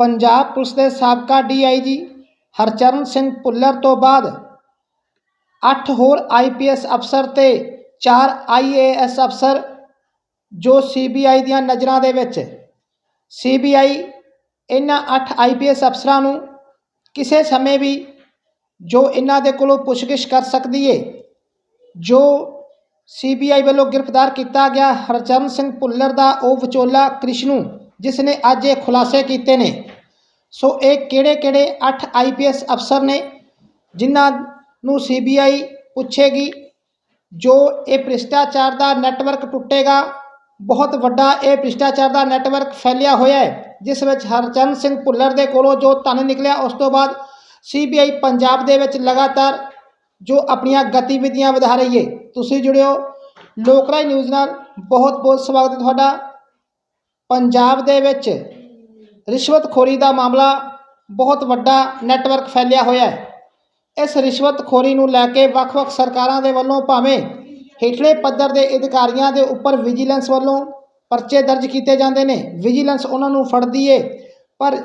Punjab police ਦੇ ਸਾਬਕਾ DIG Harcharan Singh Bhullar ਤੋਂ ਬਾਅਦ ਅੱਠ ਹੋਰ ਆਈਪੀਐਸ ਅਫਸਰ ਤੇ ਚਾਰ ਆਈਏਐਸ ਅਫਸਰ ਜੋ ਸੀਬੀਆਈ ਦੀਆਂ ਨਜ਼ਰਾਂ ਦੇ ਵਿੱਚ। ਸੀਬੀਆਈ ਇਹਨਾਂ ਅੱਠ ਆਈਪੀਐਸ ਅਫਸਰਾਂ ਨੂੰ ਕਿਸੇ ਸਮੇਂ ਵੀ ਜੋ ਇਹਨਾਂ ਦੇ ਕੋਲੋਂ ਪੁੱਛਗਿੱਛ ਕਰ ਸਕਦੀ ਏ, ਜੋ ਸੀਬੀਆਈ ਵੱਲੋਂ ਗ੍ਰਿਫਤਾਰ ਕੀਤਾ ਗਿਆ ਹਰਚਰਨ ਸਿੰਘ ਭੁੱਲਰ ਦਾ ਉਹ ਵਿਚੋਲਾ ਕ੍ਰਿਸ਼ਨੂ ਜਿਸ ਨੇ ਅੱਜ ਇਹ ਖੁਲਾਸੇ ਕੀਤੇ ਨੇ। ਸੋ ਇਹ ਕਿਹੜੇ ਕਿਹੜੇ 8 ਆਈਪੀਐਸ ਅਫਸਰ ਨੇ ਜਿਨ੍ਹਾਂ ਨੂੰ ਸੀਬੀਆਈ ਪੁੱਛੇਗੀ, ਜੋ ਇਹ ਭ੍ਰਿਸ਼ਟਾਚਾਰ ਦਾ ਨੈਟਵਰਕ ਟੁੱਟੇਗਾ। ਬਹੁਤ ਵੱਡਾ ਇਹ ਭ੍ਰਿਸ਼ਟਾਚਾਰ ਦਾ ਨੈਟਵਰਕ ਫੈਲਿਆ ਹੋਇਆ ਹੈ, ਜਿਸ ਵਿੱਚ ਹਰਚਰਨ ਸਿੰਘ ਭੁੱਲਰ ਦੇ ਕੋਲੋਂ ਜੋ ਧਨ ਨਿਕਲਿਆ, ਉਸ ਤੋਂ ਬਾਅਦ ਸੀਬੀਆਈ ਪੰਜਾਬ ਦੇ ਵਿੱਚ ਲਗਾਤਾਰ ਜੋ ਆਪਣੀਆਂ ਗਤੀਵਿਧੀਆਂ ਵਧਾ ਰਹੀ ਹੈ। ਤੁਸੀਂ ਜੁੜਿਓ ਲੋਕਰਾਈ ਨਿਊਜ਼ ਨਾਲ। ਬਹੁਤ ਬਹੁਤ ਸਵਾਗਤ ਹੈ ਤੁਹਾਡਾ। ਪੰਜਾਬ ਦੇ ਵਿੱਚ ਰਿਸ਼ਵਤਖੋਰੀ ਦਾ ਮਾਮਲਾ ਬਹੁਤ ਵੱਡਾ ਨੈਟਵਰਕ ਫੈਲਿਆ ਹੋਇਆ ਹੈ। ਇਸ ਰਿਸ਼ਵਤਖੋਰੀ ਨੂੰ ਲੈ ਕੇ ਵੱਖ-ਵੱਖ ਸਰਕਾਰਾਂ ਦੇ ਵੱਲੋਂ ਭਾਵੇਂ ਹੇਠਲੇ ਪੱਧਰ ਦੇ ਅਧਿਕਾਰੀਆਂ ਦੇ ਉੱਪਰ ਵਿਜੀਲੈਂਸ ਵੱਲੋਂ ਪਰਚੇ ਦਰਜ ਕੀਤੇ ਜਾਂਦੇ ਨੇ, ਵਿਜੀਲੈਂਸ ਉਹਨਾਂ ਨੂੰ ਫੜਦੀ ਏ, ਪਰ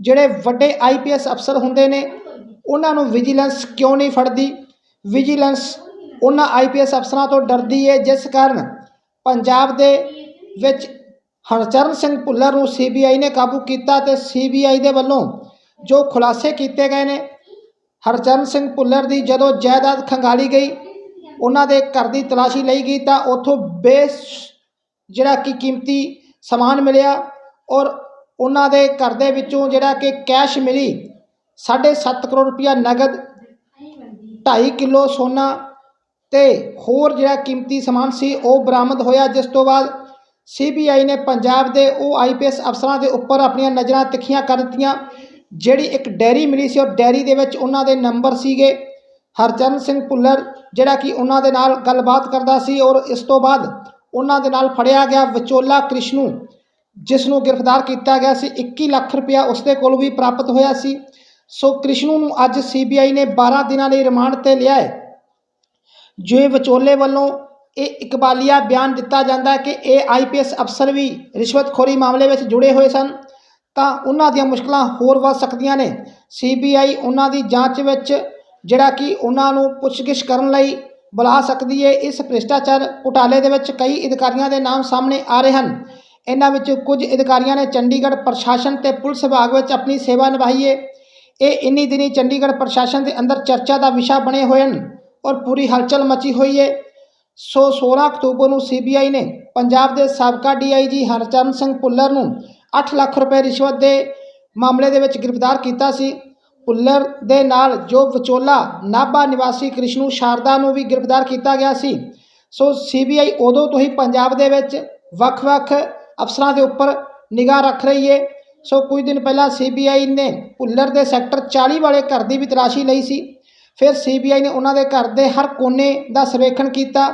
ਜਿਹੜੇ ਵੱਡੇ ਆਈਪੀਐਸ ਅਫਸਰ ਹੁੰਦੇ ਨੇ, ਉਹਨਾਂ ਨੂੰ ਵਿਜੀਲੈਂਸ ਕਿਉਂ ਨਹੀਂ ਫੜਦੀ? ਵਿਜੀਲੈਂਸ ਉਹਨਾਂ ਆਈਪੀਐਸ ਅਫਸਰਾਂ ਤੋਂ ਡਰਦੀ ਏ, ਜਿਸ ਕਾਰਨ ਪੰਜਾਬ ਦੇ ਵਿੱਚ ਹਰਚਰਨ ਸਿੰਘ ਭੁੱਲਰ ਨੂੰ ਸੀਬੀਆਈ ਨੇ ਕਾਬੂ ਕੀਤਾ ਤੇ ਸੀਬੀਆਈ ਦੇ ਵੱਲੋਂ ਜੋ ਖੁਲਾਸੇ ਕੀਤੇ ਗਏ ਨੇ, ਹਰਚਰਨ ਸਿੰਘ ਭੁੱਲਰ ਦੀ ਜਦੋਂ ਜਾਇਦਾਦ ਖੰਗਾਲੀ ਗਈ, ਉਹਨਾਂ ਦੇ ਘਰ ਦੀ ਤਲਾਸ਼ੀ ਲਈ ਗਈ ਤਾਂ ਉੱਥੋਂ ਬੇਸ ਜਿਹੜਾ ਕਿ ਕੀਮਤੀ ਸਮਾਨ ਮਿਲਿਆ ਔਰ ਉਹਨਾਂ ਦੇ ਘਰ ਦੇ ਵਿੱਚੋਂ ਜਿਹੜਾ ਕਿ ਕੈਸ਼ ਮਿਲੀ 7.5 ਕਰੋੜ ਰੁਪਇਆ ਨਗਦ 2.5 ਕਿਲੋ ਸੋਨਾ ਤੇ ਹੋਰ ਜਿਹੜਾ ਕੀਮਤੀ ਸਮਾਨ ਸੀ ਉਹ ਬਰਾਮਦ ਹੋਇਆ, ਜਿਸ ਤੋਂ ਬਾਅਦ ਸੀਬੀਆਈ ਨੇ ਪੰਜਾਬ ਦੇ ਉਹ ਆਈਪੀਐਸ ਅਫਸਰਾਂ ਦੇ ਉੱਪਰ ਆਪਣੀਆਂ ਨਜ਼ਰਾਂ ਤਿੱਖੀਆਂ ਕਰ ਦਿੱਤੀਆਂ, ਜਿਹੜੀ ਇੱਕ ਡੈਰੀ ਮਿਲੀ ਸੀ ਔਰ ਡੈਰੀ ਦੇ ਵਿੱਚ ਉਹਨਾਂ ਦੇ ਨੰਬਰ ਸੀਗੇ ਹਰਚਰਨ ਸਿੰਘ ਭੁੱਲਰ, ਜਿਹੜਾ ਕਿ ਉਹਨਾਂ ਦੇ ਨਾਲ ਗੱਲਬਾਤ ਕਰਦਾ ਸੀ ਔਰ ਇਸ ਤੋਂ ਬਾਅਦ ਉਹਨਾਂ ਦੇ ਨਾਲ ਫੜਿਆ ਗਿਆ ਵਿਚੋਲਾ ਕ੍ਰਿਸ਼ਨੂ ਜਿਸ ਨੂੰ ਗ੍ਰਿਫਤਾਰ ਕੀਤਾ ਗਿਆ ਸੀ 21 ਲੱਖ ਰੁਪਇਆ ਉਸ ਦੇ ਕੋਲ ਵੀ ਪ੍ਰਾਪਤ ਹੋਇਆ ਸੀ। ਸੋ ਕ੍ਰਿਸ਼ਨੂ ਨੂੰ ਅੱਜ ਸੀਬੀਆਈ ਨੇ 12 ਦਿਨਾਂ ਲਈ ਰਿਮਾਂਡ ਤੇ ਲਿਆ ਹੈ। ਜੋ ਵਿਚੋਲੇ ਵੱਲੋਂ ਇਹ ਇਕਬਾਲੀਆ ਬਿਆਨ ਦਿੱਤਾ ਜਾਂਦਾ ਕਿ ਇਹ ਆਈਪੀਐਸ ਅਫਸਰ ਵੀ ਰਿਸ਼ਵਤਖੋਰੀ ਮਾਮਲੇ ਵਿੱਚ ਜੁੜੇ ਹੋਏ ਸਨ। ਤਾਂ ਉਹਨਾਂ ਦੀਆਂ ਮੁਸ਼ਕਲਾਂ ਹੋਰ ਵੱਧ ਸਕਦੀਆਂ ਨੇ। ਸੀਬੀਆਈ ਉਹਨਾਂ ਦੀ ਜਾਂਚ ਵਿੱਚ ਜਿਹੜਾ ਕਿ ਉਹਨਾਂ ਨੂੰ ਪੁੱਛਗਿੱਛ ਕਰਨ ਲਈ ਬੁਲਾ ਸਕਦੀ ਹੈ, ਇਸ ਭ੍ਰਿਸ਼ਟਾਚਾਰ ਘੁਟਾਲੇ ਦੇ ਵਿੱਚ ਕਈ ਅਧਿਕਾਰੀਆਂ ਦੇ ਨਾਮ ਸਾਹਮਣੇ ਆ ਰਹੇ ਹਨ। ਇਹਨਾਂ ਵਿੱਚ ਕੁਝ ਅਧਿਕਾਰੀਆਂ ਨੇ ਚੰਡੀਗੜ੍ਹ ਪ੍ਰਸ਼ਾਸਨ ਤੇ ਪੁਲਿਸ ਵਿਭਾਗ ਵਿੱਚ ਆਪਣੀ ਸੇਵਾ ਨਿਭਾਈ ਹੈ। ਇਹ ਇੰਨੀ ਦਿਨੀ ਚੰਡੀਗੜ੍ਹ ਪ੍ਰਸ਼ਾਸਨ ਦੇ ਅੰਦਰ ਚਰਚਾ ਦਾ ਵਿਸ਼ਾ ਬਣੇ ਹੋਏ ਹਨ ਔਰ ਪੂਰੀ ਹਲਚਲ ਮਚੀ ਹੋਈ ਹੈ। ਸੋ 16 ਅਕਤੂਬਰ ਨੂੰ ਸੀਬੀਆਈ ਨੇ ਪੰਜਾਬ ਦੇ ਸਾਬਕਾ ਡੀਆਈਜੀ ਹਰਚਰਨ ਸਿੰਘ ਭੁੱਲਰ ਨੂੰ 8 ਲੱਖ ਰੁਪਏ ਰਿਸ਼ਵਤ ਦੇ ਮਾਮਲੇ ਦੇ ਵਿੱਚ ਗ੍ਰਿਫਤਾਰ ਕੀਤਾ ਸੀ। ਭੁੱਲਰ ਦੇ ਨਾਲ ਜੋ ਵਿਚੋਲਾ ਨਾਭਾ ਨਿਵਾਸੀ ਕ੍ਰਿਸ਼ਨੂ ਸ਼ਾਰਦਾ ਨੂੰ ਵੀ ਗ੍ਰਿਫਤਾਰ ਕੀਤਾ ਗਿਆ ਸੀ। ਸੋ ਸੀਬੀਆਈ ਉਦੋਂ ਤੋਂ ਹੀ ਪੰਜਾਬ ਦੇ ਵਿੱਚ ਵੱਖ-ਵੱਖ ਅਫਸਰਾਂ ਦੇ ਉੱਪਰ ਨਿਗਾਹ ਰੱਖ ਰਹੀ ਹੈ ਸੋ ਕੁਝ ਦਿਨ ਪਹਿਲਾਂ ਸੀਬੀਆਈ ਨੇ ਭੁੱਲਰ ਦੇ ਸੈਕਟਰ 40 ਵਾਲੇ ਘਰ ਦੀ ਵੀ ਤਲਾਸ਼ੀ ਲਈ ਸੀ। ਫਿਰ ਸੀਬੀਆਈ ਨੇ ਉਹਨਾਂ ਦੇ ਘਰ ਦੇ ਹਰ ਕੋਨੇ ਦਾ ਸਰਵੇਖਣ ਕੀਤਾ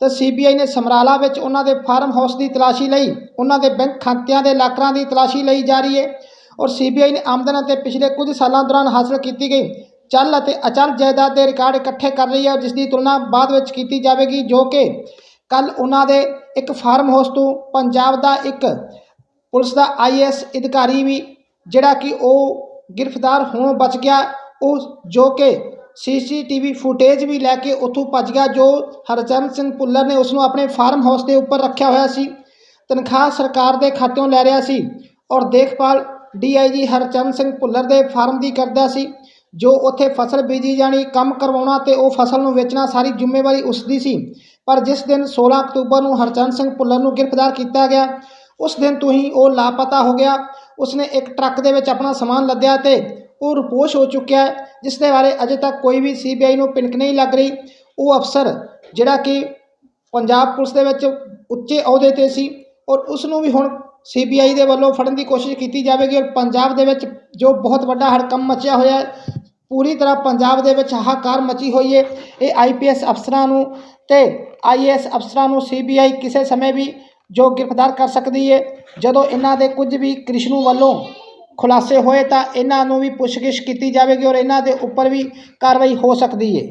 ਤਾਂ ਸੀਬੀਆਈ ਨੇ ਸਮਰਾਲਾ ਵਿੱਚ ਉਹਨਾਂ ਦੇ ਫਾਰਮ ਹਾਊਸ ਦੀ ਤਲਾਸ਼ੀ ਲਈ, ਉਹਨਾਂ ਦੇ ਬੈਂਕ ਖਾਤਿਆਂ ਦੇ ਲਾਕਰਾਂ ਦੀ ਤਲਾਸ਼ੀ ਲਈ ਜਾ ਰਹੀ ਹੈ ਔਰ ਸੀਬੀਆਈ ਨੇ ਆਮਦਨ ਅਤੇ ਪਿਛਲੇ ਕੁਝ ਸਾਲਾਂ ਦੌਰਾਨ ਹਾਸਲ ਕੀਤੀ ਗਈ। ਚੱਲ ਅਤੇ ਅਚਲ ਜਾਇਦਾਦ ਦੇ ਰਿਕਾਰਡ ਇਕੱਠੇ ਕਰ ਰਹੀ ਹੈ ਜਿਸ ਦੀ ਤੁਲਨਾ ਬਾਅਦ ਵਿੱਚ ਕੀਤੀ ਜਾਵੇਗੀ, ਜੋ ਕਿ ਕੱਲ ਉਹਨਾਂ ਦੇ ਇੱਕ ਫਾਰਮ ਹਾਊਸ ਤੋਂ ਪੰਜਾਬ ਦਾ ਇੱਕ ਪੁਲਿਸ ਦਾ ਆਈਐਸ ਅਧਿਕਾਰੀ ਵੀ, ਜਿਹੜਾ ਕਿ ਉਹ ਗ੍ਰਿਫਤਾਰ ਹੋਣੋਂ ਬਚ ਗਿਆ, ਉਹ ਜੋ ਕਿ ਸੀਸੀਟੀਵੀ ਫੁਟੇਜ ਵੀ ਲੈ ਕੇ ਉੱਥੋਂ ਭੱਜ ਗਿਆ, ਜੋ ਹਰਚਰਨ ਸਿੰਘ ਭੁੱਲਰ ਨੇ ਉਸ ਨੂੰ ਆਪਣੇ ਫਾਰਮ ਹਾਊਸ ਦੇ ਉੱਪਰ ਰੱਖਿਆ ਹੋਇਆ ਸੀ। ਤਨਖਾਹ ਸਰਕਾਰ ਦੇ ਖਾਤਿਓਂ ਲੈ ਰਿਹਾ ਸੀ ਔਰ ਦੇਖਭਾਲ ਡੀਆਈਜੀ ਹਰਚਰਨ ਸਿੰਘ ਭੁੱਲਰ ਦੇ ਫਾਰਮ ਦੀ ਕਰਦਾ ਸੀ, ਜੋ ਉੱਥੇ ਫਸਲ ਬੀਜੀ ਜਾਣੀ, ਕੰਮ ਕਰਵਾਉਣਾ ਤੇ ਉਹ ਫਸਲ ਨੂੰ ਵੇਚਣਾ ਸਾਰੀ ਜ਼ਿੰਮੇਵਾਰੀ ਉਸ ਦੀ ਸੀ। ਪਰ ਜਿਸ ਦਿਨ 16 ਅਕਤੂਬਰ ਨੂੰ ਹਰਚਰਨ ਸਿੰਘ ਭੁੱਲਰ ਨੂੰ ਗ੍ਰਿਫਤਾਰ ਕੀਤਾ ਗਿਆ, ਉਸ ਦਿਨ ਤੋਂ ਹੀ ਉਹ ਲਾਪਤਾ ਹੋ ਗਿਆ। ਉਸਨੇ ਇੱਕ ਟਰੱਕ ਦੇ ਵਿੱਚ ਆਪਣਾ ਸਮਾਨ ਲੱਦਿਆ ਤੇ ਉਹ ਰਿਪੋਸ਼ ਹੋ ਚੁੱਕਿਆ ਹੈ, ਜਿਸ ਦੇ ਬਾਰੇ ਅਜੇ ਤੱਕ ਕੋਈ ਵੀ ਸੀਬੀਆਈ ਨੂੰ ਪਿੰਕ ਨਹੀਂ ਲੱਗ ਰਹੀ। ਉਹ ਅਫਸਰ ਜਿਹੜਾ ਕਿ ਪੰਜਾਬ ਪੁਲਿਸ ਦੇ ਵਿੱਚ ਉੱਚੇ ਅਹੁਦੇ ਤੇ ਸੀ ਔਰ ਉਸ ਨੂੰ ਵੀ ਹੁਣ ਸੀਬੀਆਈ ਦੇ ਵੱਲੋਂ ਫੜਨ ਦੀ ਕੋਸ਼ਿਸ਼ ਕੀਤੀ ਜਾਵੇਗੀ ਔਰ ਪੰਜਾਬ ਦੇ ਵਿੱਚ ਜੋ ਬਹੁਤ ਵੱਡਾ ਹੜਕੰਮ ਮਚਿਆ ਹੋਇਆ ਹੈ, ਪੂਰੀ ਤਰ੍ਹਾਂ ਪੰਜਾਬ ਦੇ ਵਿੱਚ ਹਾਹਾਕਾਰ ਮਚੀ ਹੋਈ ਹੈ। ਇਹ ਆਈਪੀਐਸ ਅਫਸਰਾਂ ਨੂੰ ਤੇ ਆਈਏਐਸ ਅਫਸਰਾਂ ਨੂੰ ਸੀਬੀਆਈ ਕਿਸੇ ਸਮੇਂ ਵੀ ਜੋ ਗ੍ਰਿਫਤਾਰ ਕਰ ਸਕਦੀ ਹੈ, ਜਦੋਂ ਇਹਨਾਂ ਦੇ ਕੁਝ ਵੀ ਕ੍ਰਿਸ਼ਨੂ ਵੱਲੋਂ ਖੁਲਾਸੇ ਹੋਏ ਤਾਂ ਇਹਨਾਂ ਨੂੰ ਵੀ ਪੁੱਛਗਿੱਛ ਕੀਤੀ ਜਾਵੇਗੀ ਔਰ ਇਹਨਾਂ ਦੇ ਉੱਪਰ ਵੀ ਕਾਰਵਾਈ ਹੋ ਸਕਦੀ ਹੈ